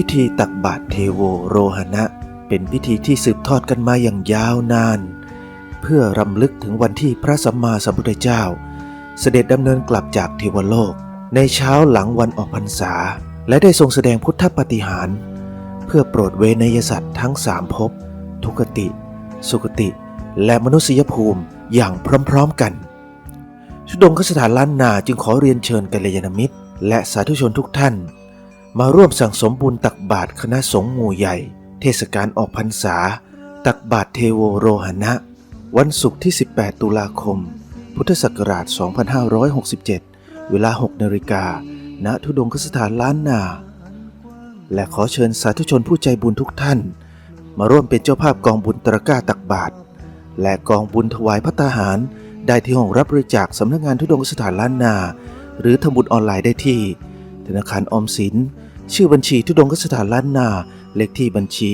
พิธีตักบาตรเทโวโรหณะ เป็นพิธีที่สืบทอดกันมาอย่างยาวนาน เพื่อรำลึกถึงวันที่พระสัมมาสัมพุทธเจ้า เสด็จดำเนินกลับจากเทวโลก ในเช้าหลังวันออกพรรษา และได้ทรงแสดงพุทธปฏิหาร เพื่อโปรดเวนยสัตว์ทั้งสามภพทุกติ สุคติ และมนุษยภูมิอย่างพร้อมๆกันชุดงคสถานล้านนาจึงขอเรียนเชิญกัลยาณมิตร และสาธุชนทุกท่าน มาร่วมสั่งสมบุญตักบาตรคณะสงฆ์หมู่ใหญ่ เทศกาลออกพรรษา ตักบาตรเทโวโรหณะ วันศุกร์ที่ 18 ตุลาคม พุทธศักราช 2567 เวลา 6นาฬิกา ณ ทุดงคสถานล้านนา และขอเชิญสาธุชนผู้ใจบุญทุกท่าน มาร่วมเป็นเจ้าภาพกองบุญตรก้าตักบาตรและกองบุญถวายพัตตาหาร ได้ที่ห้องรับบริจาคสำนักงานทุดงคสถานล้านนา หรือทำบุญออนไลน์ได้ที่ ธนาคารออมสิน ชื่อบัญชีทุดงคสถานล้านนา เลขที่บัญชี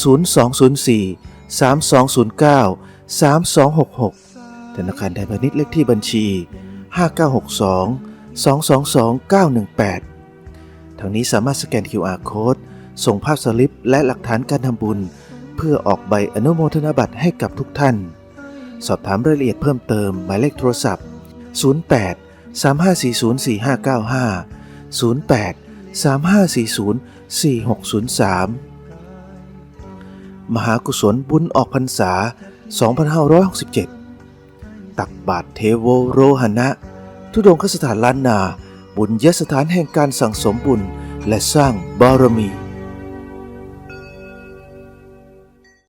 0204 3209 3266 ธนาคารไทยพาณิชย์เลขที่บัญชี 5962 222 918 ทางนี้สามารถสแกน QR Code ส่งภาพสลิปและหลักฐานการทำบุญ เพื่อออกใบอนุโมทนาบัตรให้กับทุกท่าน สอบถามรายละเอียดเพิ่มเติมหมายเลขโทรศัพท์ 08 3540 4595 08 3540 4603 มหากุศลบุญออกพรรษา 2567 ตักบาทเทโวโรหณะ ทุดงคสถานล้านนา บุญยสถานแห่งการสั่งสมบุญและสร้างบารมี